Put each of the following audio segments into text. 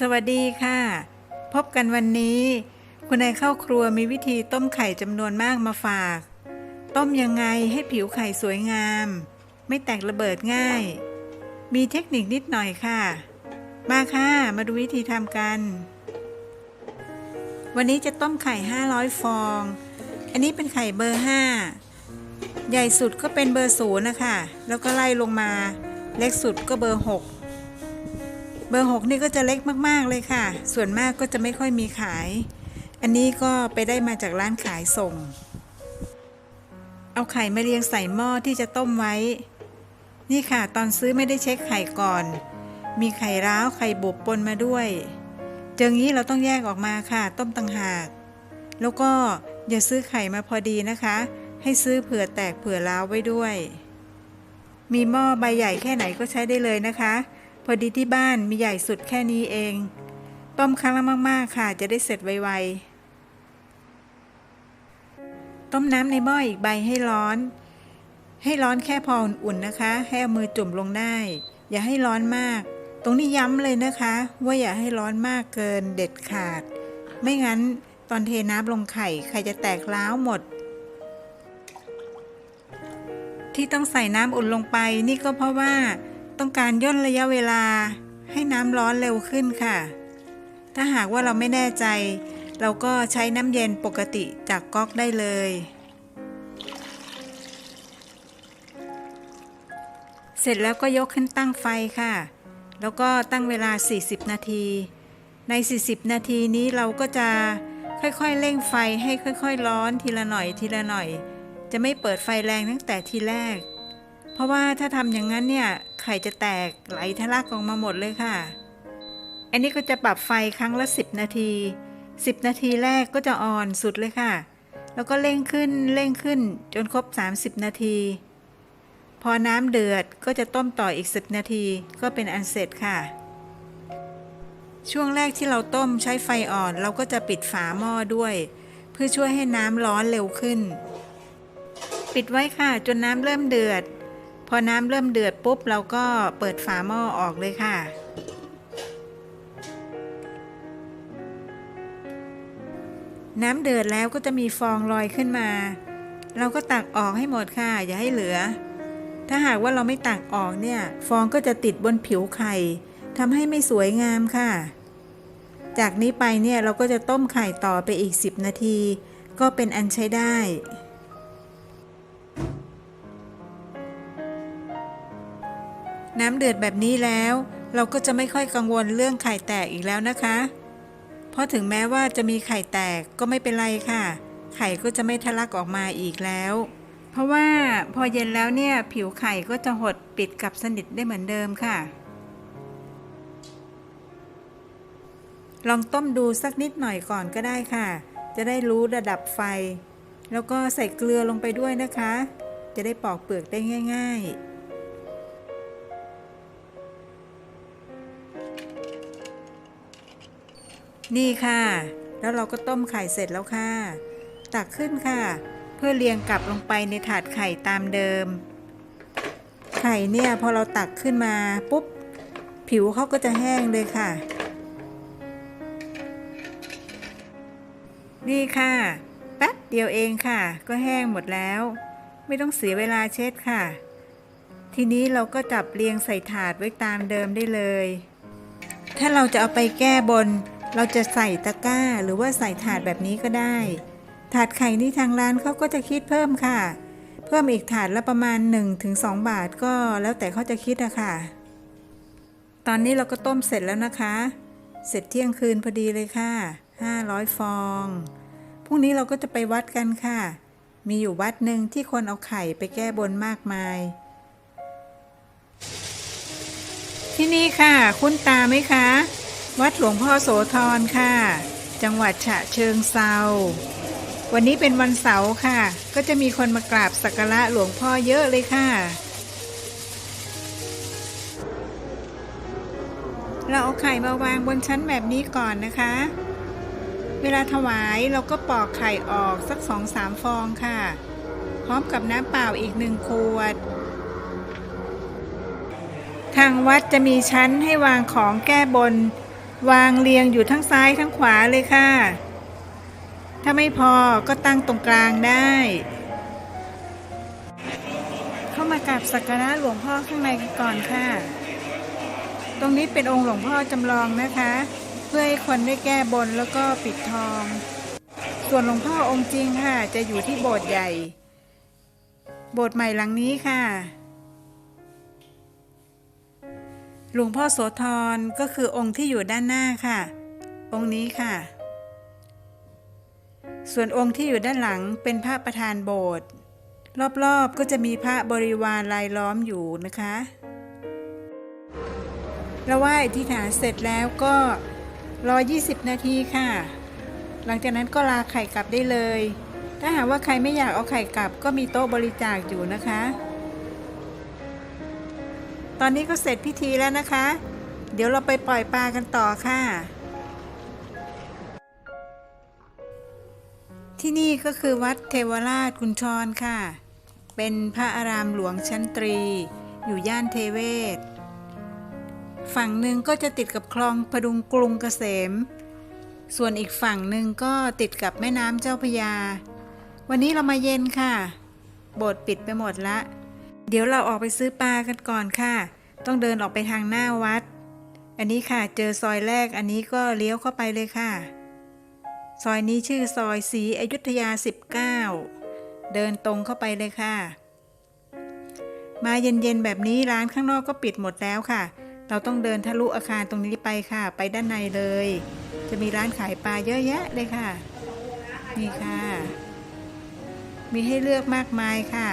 สวัสดีค่ะ พบกันวันนี้ คุณนายเข้าครัวมีวิธีต้มไข่จำนวนมากมาฝาก ต้มยังไงให้ผิวไข่สวยงาม ไม่แตกระเบิดง่าย มีเทคนิคนิดหน่อยค่ะ มาค่ะ มาดูวิธีทำกัน วันนี้จะต้มไข่ 500 ฟอง อันนี้เป็นไข่เบอร์ 5 ใหญ่สุดก็เป็นเบอร์ศูนย์นะคะ แล้วก็ไล่ลงมา เล็กสุดก็เบอร์ 6 เบอร์ 6 นี่ก็จะเล็กมากๆเลยค่ะ ส่วนมากก็จะไม่ค่อยมีขาย อันนี้ก็ไปได้มาจากร้านขายส่ง เอาไข่มาเรียงใส่หม้อที่จะต้มไว้ นี่ค่ะตอนซื้อไม่ได้เช็คไข่ก่อน มีไข่ร้าวไข่บุบปนมาด้วยเจองี้เราต้องแยกออกมาค่ะ ต้มต่างหาก แล้วก็อย่าซื้อไข่มาพอดีนะคะ ให้ซื้อเผื่อแตกเผื่อร้าวไว้ด้วย มีหม้อใบใหญ่แค่ไหนก็ใช้ได้เลยนะคะ พอดีที่บ้านมีใหญ่สุดแค่นี้เอง ต้มครั้งละมาก ๆ ค่ะ จะได้เสร็จไวๆ ต้มน้ำในหม้ออีกใบให้ร้อน ให้ร้อนแค่พออุ่นๆนะคะ ให้เอามือจุ่มลงได้ อย่าให้ร้อนมาก ตรงนี้ย้ำเลยนะคะ ว่าอย่าให้ร้อนมากเกินเด็ดขาด ไม่งั้นตอนเทน้ำลงไข่ไข่จะแตกร้าวหมดที่ต้องใส่น้ำอุ่นลงไปนี่ก็เพราะว่า ต้องการย่นระยะเวลาให้น้ำร้อนเร็วขึ้นค่ะ ถ้าหากว่าเราไม่แน่ใจ เราก็ใช้น้ำเย็นปกติจากก๊อกได้เลย เสร็จแล้วก็ยกขึ้นตั้งไฟค่ะ แล้วก็ตั้งเวลา 40 นาที ใน 40 นาทีนี้เราก็จะค่อยๆ เร่งไฟให้ค่อย ๆ ร้อนทีละหน่อยทีละหน่อย จะไม่เปิดไฟแรงตั้งแต่ทีแรก เพราะว่าถ้าทำอย่างนั้นเนี่ย ไข่จะแตกไหลทะลักออกมาหมดเลยค่ะ อันนี้ก็จะปรับไฟครั้งละ 10 นาที 10 นาทีแรกก็จะอ่อนสุดเลยค่ะ แล้วก็เร่งขึ้นเร่งขึ้นจนครบ 30 นาที พอน้ำเดือดก็จะต้มต่ออีก 10 นาทีก็เป็นอันเสร็จค่ะ ช่วงแรกที่เราต้มใช้ไฟอ่อนเราก็จะปิดฝาหม้อด้วย เพื่อช่วยให้น้ำร้อนเร็วขึ้น ปิดไว้ค่ะจนน้ำเริ่มเดือด พอน้ำเริ่มเดือดปุ๊บเราก็เปิดฝาหม้อออกเลยค่ะ น้ำเดือดแล้วก็จะมีฟองลอยขึ้นมา เราก็ตักออกให้หมดค่ะ อย่าให้เหลือ ถ้าหากว่าเราไม่ตักออกเนี่ย ฟองก็จะติดบนผิวไข่ทำให้ไม่สวยงามค่ะ จากนี้ไปเนี่ยเราก็จะต้มไข่ต่อไปอีก 10 นาที ก็เป็นอันใช้ได้ น้ำเดือดแบบนี้แล้ว เราก็จะไม่ค่อยกังวลเรื่องไข่แตกอีกแล้วนะคะ เพราะถึงแม้ว่าจะมีไข่แตกก็ไม่เป็นไรค่ะ ไข่ก็จะไม่ทะลักออกมาอีกแล้ว เพราะว่าพอเย็นแล้วเนี่ยผิวไข่ก็จะหดปิดกับสนิทได้เหมือนเดิมค่ะ ลองต้มดูสักนิดหน่อยก่อนก็ได้ค่ะ จะได้รู้ระดับไฟ แล้วก็ใส่เกลือลงไปด้วยนะคะ จะได้ปอกเปลือกได้ง่าย ๆ นี่ค่ะ แล้วเราก็ต้มไข่เสร็จแล้วค่ะ ตักขึ้นค่ะ เพื่อเรียงกลับลงไปในถาดไข่ตามเดิม ไข่เนี่ยพอเราตักขึ้นมาปุ๊บ ผิวเขาก็จะแห้งเลยค่ะ นี่ค่ะแป๊บเดียวเองค่ะ ก็แห้งหมดแล้ว ไม่ต้องเสียเวลาเช็ดค่ะ ทีนี้เราก็จับเรียงใส่ถาดไว้ตามเดิมได้เลย ถ้าเราจะเอาไปแก้บน เราจะใส่ตะกร้าหรือว่าใส่ถาดแบบนี้ก็ได้ ถาดไข่นี่ทางร้านเขาก็จะคิดเพิ่มค่ะ เพิ่มอีกถาดละประมาณ 1-2 บาทก็แล้วแต่เขาจะคิดอะค่ะ ตอนนี้เราก็ต้มเสร็จแล้วนะคะ เสร็จเที่ยงคืนพอดีเลยค่ะ 500 ฟองพรุ่งนี้เราก็จะไปวัดกันค่ะ มีอยู่วัดหนึ่งที่คนเอาไข่ไปแก้บนมากมาย ที่นี่ค่ะ คุ้นตาไหมคะ วัดหลวงพ่อโสธรค่ะ จังหวัดฉะเชิงเซาวันนี้เป็นวันเสาร์ค่ะ ก็จะมีคนมากราบสักการะหลวงพ่อเยอะเลยค่ะ เราเอาไข่มาวางบนชั้นแบบนี้ก่อนนะคะ เวลาถวายเราก็ปอกไข่ออกสักสองสามฟองค่ะ พร้อมกับน้ำเปล่าอีกหนึ่งขวด ทางวัดจะมีชั้นให้วางของแก้บน วางเรียงอยู่ทั้งซ้ายทั้งขวาเลยค่ะ ถ้าไม่พอก็ตั้งตรงกลางได้ เข้ามากราบสักการะหลวงพ่อข้างในกันก่อนค่ะ ตรงนี้เป็นองค์หลวงพ่อจำลองนะคะ เพื่อให้คนได้แก้บนแล้วก็ปิดทอง ส่วนหลวงพ่อองค์จริงค่ะ จะอยู่ที่โบสถ์ใหญ่ โบสถ์ใหม่หลังนี้ค่ะ หลวงพ่อโสธรก็คือองค์ที่อยู่ด้านหน้าค่ะ องค์นี้ค่ะ ส่วนองค์ที่อยู่ด้านหลังเป็นพระประธานโบสถ์รอบๆก็จะมีพระบริวารรายล้อมอยู่นะคะเราไหว้อธิษฐานเสร็จแล้วก็รอ 20 นาทีค่ะ หลังจากนั้นก็ลาไข่กลับได้เลย ถ้าหากว่าใครไม่อยากเอาไข่กลับก็มีโต๊ะบริจาคอยู่นะคะ ตอนนี้ก็เสร็จพิธีแล้วนะคะ เดี๋ยวเราไปปล่อยปลากันต่อค่ะ ที่นี่ก็คือวัดเทวราชกุญชรค่ะ เป็นพระอารามหลวงชั้นตรี อยู่ย่านเทเวศ ฝั่งหนึ่งก็จะติดกับคลองพดุงกรุงเกษม ส่วนอีกฝั่งหนึ่งก็ติดกับแม่น้ำเจ้าพยา วันนี้เรามาเย็นค่ะ โบสถ์ปิดไปหมดละ เดี๋ยวเราออกไปซื้อปลากันก่อนค่ะ ต้องเดินออกไปทางหน้าวัด อันนี้ค่ะเจอซอยแรกอันนี้ก็เลี้ยวเข้าไปเลยค่ะ ซอยนี้ชื่อซอยศรีอยุธยา 19 เดินตรงเข้าไปเลยค่ะ มาเย็นๆแบบนี้ร้านข้างนอกก็ปิดหมดแล้วค่ะ เราต้องเดินทะลุอาคารตรงนี้ไปค่ะ ไปด้านในเลย จะมีร้านขายปลาเยอะแยะเลยค่ะ นี่ค่ะ มีให้เลือกมากมายค่ะ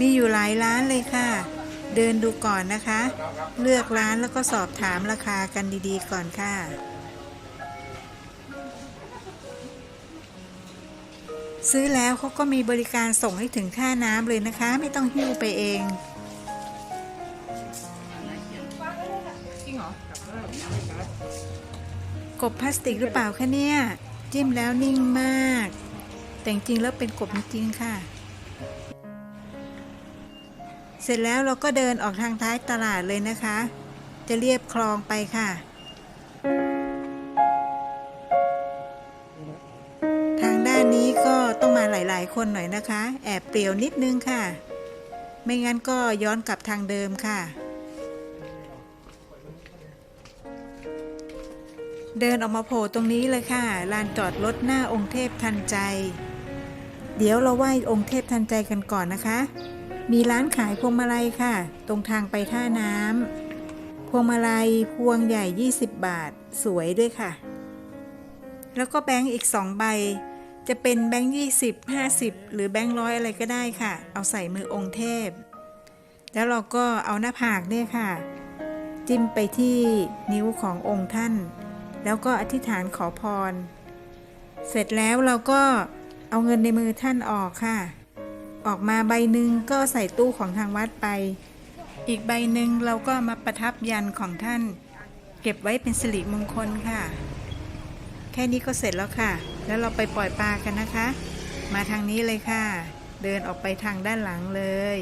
มีอยู่หลายร้านเลยค่ะ เดินดูก่อนนะคะ เลือกร้านแล้วก็สอบถามราคากันดีๆ ก่อนค่ะ ซื้อแล้วเขาก็มีบริการส่งให้ถึงท่าน้ำเลยนะคะ ไม่ต้องหิ้วไปเองกบพลาสติกหรือเปล่าคะเนี่ย จิ้มแล้วนิ่งมาก แต่จริงๆแล้วเป็นกบจริงค่ะ สร็จแล้วเราก็เดินออกทางท้ายตลาดเลยนะคะ จะเรียบคลองไปค่ะ ทางด้านนี้ก็ต้องมาหลาย ๆ คนหน่อยนะคะ แอบเปลี่ยวนิดนึงค่ะ ไม่งั้นก็ย้อนกลับทางเดิมค่ะ เดินออกมาโผล่ตรงนี้เลยค่ะ ลานจอดรถหน้าองค์เทพทันใจ เดี๋ยวเราไหว้องค์เทพทันใจกันก่อนนะคะ มีร้านขายพวงมาลัยค่ะ ตรงทางไปท่าน้ำพวงมาลัยพวงใหญ่ 20 บาท สวยด้วยค่ะ แล้วก็แบงก์อีก 2 ใบ จะเป็นแบงก์20 50 หรือแบงก์ร้อยอะไรก็ได้ค่ะ เอาใส่มือองค์เทพ แล้วเราก็เอาหน้าผากเนี่ยค่ะ จิ้มไปที่นิ้วขององค์ท่าน แล้วก็อธิษฐานขอพร เสร็จแล้วเราก็เอาเงินในมือท่านออกค่ะ ออกมาใบหนึ่งก็ใส่ตู้ของทางวัดไป อีกใบหนึ่งเราก็มาประทับยันของท่าน เก็บไว้เป็นสิริมงคลค่ะ แค่นี้ก็เสร็จแล้วค่ะ แล้วเราไปปล่อยปลากันนะคะ มาทางนี้เลยค่ะ เดินออกไปทางด้านหลังเลย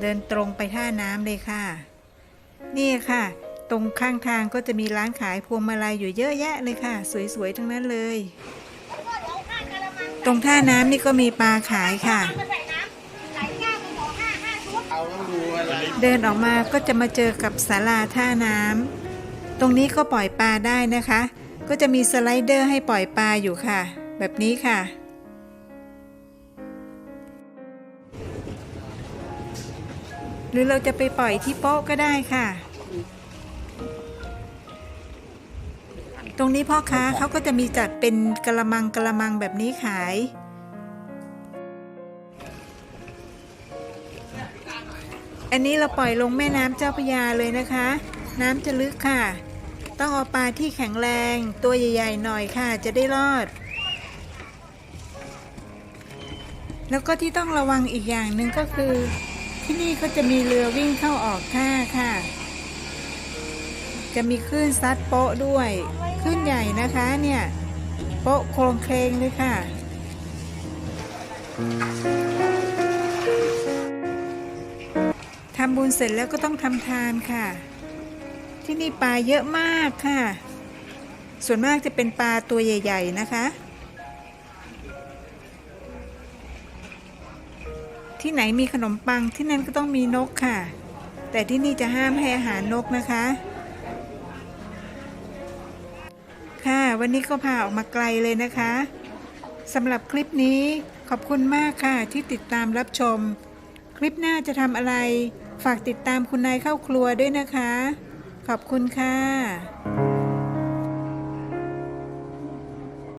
เดินตรงไปท่าน้ำเลยค่ะ นี่ค่ะ ตรงข้างทางก็จะมีร้านขายพวงมาลัยอยู่เยอะแยะเลยค่ะ สวยๆทั้งนั้นเลยตรงท่าน้ำนี่ก็มีปลาขายค่ะ เดินออกมาก็จะมาเจอกับศาลาท่าน้ำตรงนี้ก็ปล่อยปลาได้นะคะ ก็จะมีสไลเดอร์ให้ปล่อยปลาอยู่ค่ะ แบบนี้ค่ะ หรือเราจะไปปล่อยที่โป๊ะก็ได้ค่ะ ตรงนี้พ่อค้าเขาก็จะมีจัดเป็นกระมังกระมังแบบนี้ขาย อันนี้เราปล่อยลงแม่น้ำเจ้าพระยาเลยนะคะ น้ำจะลึกค่ะ ต้องเอาปลาที่แข็งแรงตัวใหญ่ๆหน่อยค่ะ จะได้รอด แล้วก็ที่ต้องระวังอีกอย่างหนึ่งก็คือ ที่นี่เขาจะมีเรือวิ่งเข้าออกท่าค่ะ จะมีคลื่นซัดโป๊ะด้วยคลื่นใหญ่นะคะเนี่ยโป๊ะโครงเคลงเลยค่ะำบุญเสร็จแล้วก็ต้องทำทานค่ะ ที่นี่ปลาเยอะมากค่ะ ส่วนมากจะเป็นปลาตัวใหญ่ ๆ นะคะ ที่ไหนมีขนมปังที่นั่นก็ต้องมีนกค่ะ แต่ที่นี่จะห้ามให้อาหารนกนะคะ ค่ะวันนี้ก็พาออกมาไกลเลยนะคะสำหรับคลิปนี้ขอบคุณมากค่ะที่ติดตามรับชม คลิปหน้าจะทำอะไร ฝากติดตามคุณนายเข้าครัวด้วยนะคะ ขอบคุณค่ะ